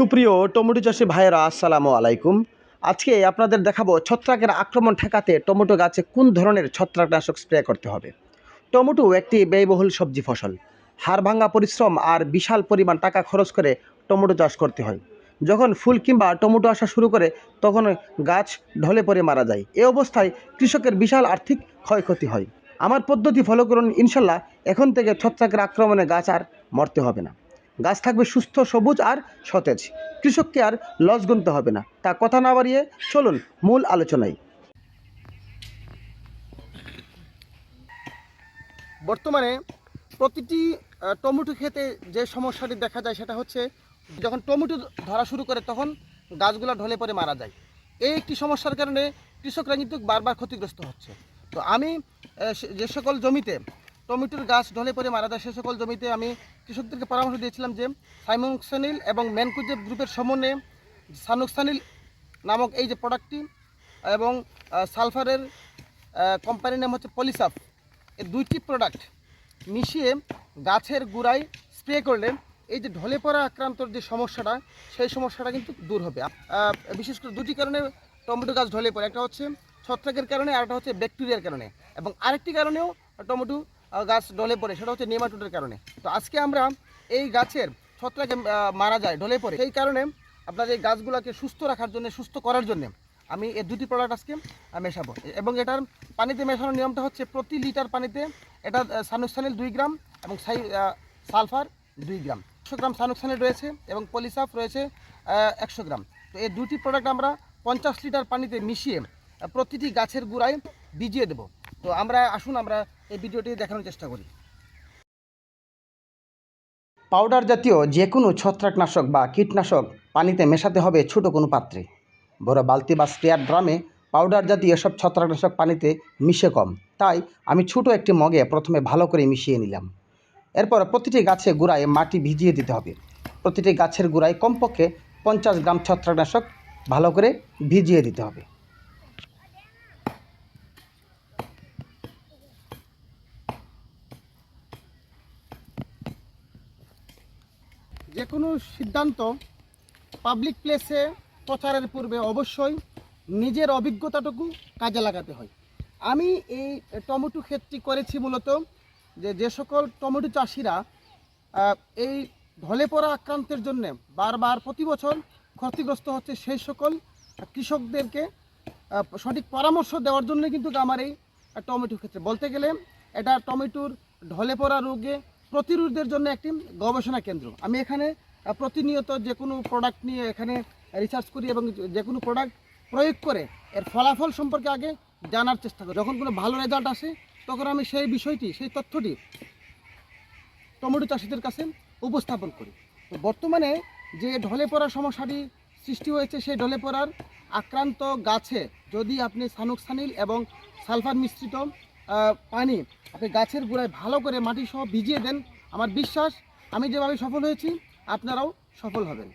সুপ্রিয় টমেটো চাষি ভাইয়েরা, আসসালামু আলাইকুম। আজকে আপনাদের দেখাবো ছত্রাকের আক্রমণ ঠেকাতে টমেটো গাছে কোন ধরনের ছত্রাকনাশক স্প্রে করতে হবে। টমেটো একটি ব্যয়বহুল সবজি ফসল। হাড় ভাঙা পরিশ্রম আর বিশাল পরিমাণ টাকা খরচ করে টমেটো চাষ করতে হয়। যখন ফুল কিংবা টমেটো আসা শুরু করে, তখন গাছ ঢলে পড়ে মারা যায়। এ অবস্থায় কৃষকের বিশাল আর্থিক ক্ষয়ক্ষতি হয়। আমার পদ্ধতি ফলো করুন, ইনশাল্লাহ। এখন থেকে ছত্রাকের আক্রমণে গাছ আর মরতে হবে না। গাছ থাকবে সুস্থ, সবুজ আর সতেজ। কৃষককে আর লস গুনতে হবে না। তা কথা না বাড়িয়ে চলুন মূল আলোচনায়। বর্তমানে প্রতিটি টমেটো খেতে যে সমস্যাটি দেখা যায় সেটা হচ্ছে, যখন টমেটো ধরা শুরু করে তখন গাছগুলো ঢলে পড়ে মারা যায়। এই একটি সমস্যার কারণে কৃষকরা কিন্তু বারবার ক্ষতিগ্রস্ত হচ্ছে। তো আমি যে সকল জমিতে টমেটোর গাছ ঢলে পড়ে মারা যায়, সে সকল জমিতে আমি কৃষকদেরকে পরামর্শ দিয়েছিলাম যে সাইমোক্সানিল এবং ম্যানকুজেব গ্রুপের সমন্বয়ে সানুক্সানিল নামক এই যে প্রোডাক্টটি এবং সালফারের কোম্পানির নাম হচ্ছে পলিসাফ। এই দুইটি প্রোডাক্ট মিশিয়ে গাছের গোড়ায় স্প্রে করলে এই যে ঢলে পড়া আক্রান্তর যে সমস্যাটা, সেই সমস্যাটা কিন্তু দূর হবে। বিশেষ করে দুটি কারণে টমেটো গাছ ঢলে পড়ে। একটা হচ্ছে ছত্রাকের কারণে আর একটা হচ্ছে ব্যাকটেরিয়ার কারণে। এবং আরেকটি কারণেও টমেটো গাছ ঢলে পড়ে, সেটা হচ্ছে নেমাটোডের কারণে। তো আজকে আমরা এই গাছের ছত্রাকে মারা যায় ঢলে পড়ে। সেই কারণে আপনার এই গাছগুলোকে সুস্থ রাখার জন্য, সুস্থ করার জন্য আমি এই দুটি প্রোডাক্ট আজকে মেশাবো। এবং এটার পানিতে মেশানোর নিয়মটা হচ্ছে প্রতি লিটার পানিতে এটা সানুকসানিল দুই গ্রাম এবং সাই সালফার দুই গ্রাম। একশো গ্রাম সানুকসানিল রয়েছে এবং পলিসাফ রয়েছে একশো গ্রাম। তো এই দুটি প্রোডাক্ট আমরা পঞ্চাশ লিটার পানিতে মিশিয়ে প্রতিটি গাছের গুঁড়ায় ভিজিয়ে দেবো। তো আমরা আসুন, আমরা এই ভিডিওটি দেখানোর চেষ্টা করি। পাউডার জাতীয় যে কোনো ছত্রাকনাশক বা কীটনাশক পানিতে মেশাতে হবে ছোট কোনো পাত্রে। বড় বালতি বা স্প্রেয়ার ড্রামে পাউডার জাতীয় এসব ছত্রাকনাশক পানিতে মিশে কম। তাই আমি ছোট একটি মগে প্রথমে ভালো করে মিশিয়ে নিলাম। এরপর প্রতিটি গাছে গোড়ায় মাটি ভিজিয়ে দিতে হবে। প্রতিটি গাছের গোড়ায় কমপক্ষে পঞ্চাশ গ্রাম ছত্রাকনাশক ভালো করে ভিজিয়ে দিতে হবে। যে কোনো সিদ্ধান্ত পাবলিক প্লেসে প্রচারের পূর্বে অবশ্যই নিজের অভিজ্ঞতাটুকু কাজে লাগাতে হয়। আমি এই টমেটো ক্ষেতটি করেছি মূলত যে যে সকল টমেটো চাষিরা এই ঢলে পড়া আক্রান্তের জন্য বারবার প্রতি বছর ক্ষতিগ্রস্ত হচ্ছে সেই সকল কৃষকদেরকে সঠিক পরামর্শ দেওয়ার জন্য কিন্তু আমার এই টমেটো ক্ষেত্রে। বলতে গেলে এটা টমেটোর ঢলে পড়া রোগে প্রতিরোধের জন্য একটি গবেষণা কেন্দ্র। আমি এখানে প্রতিনিয়ত যে কোনো প্রোডাক্ট নিয়ে এখানে রিসার্চ করি এবং যে কোনো প্রোডাক্ট প্রয়োগ করে এর ফলাফল সম্পর্কে আগে জানার চেষ্টা করি। যখন কোনো ভালো রেজাল্ট আসে, তখন আমি সেই বিষয়টি, সেই তথ্যটি টমেটো চাষিদের কাছে উপস্থাপন করি। বর্তমানে যে ঢলে পড়ার সমস্যাটি সৃষ্টি হয়েছে, সেই ঢলে পড়ার আক্রান্ত গাছে যদি আপনি সানুকসানিল এবং সালফার মিশ্রিত পানি, আপনি গাছের গোড়ায় ভালো করে মাটি সহ ভিজিয়ে দেন, আমার বিশ্বাস, আমি যেভাবে সফল হয়েছি, আপনারাও সফল হবেন।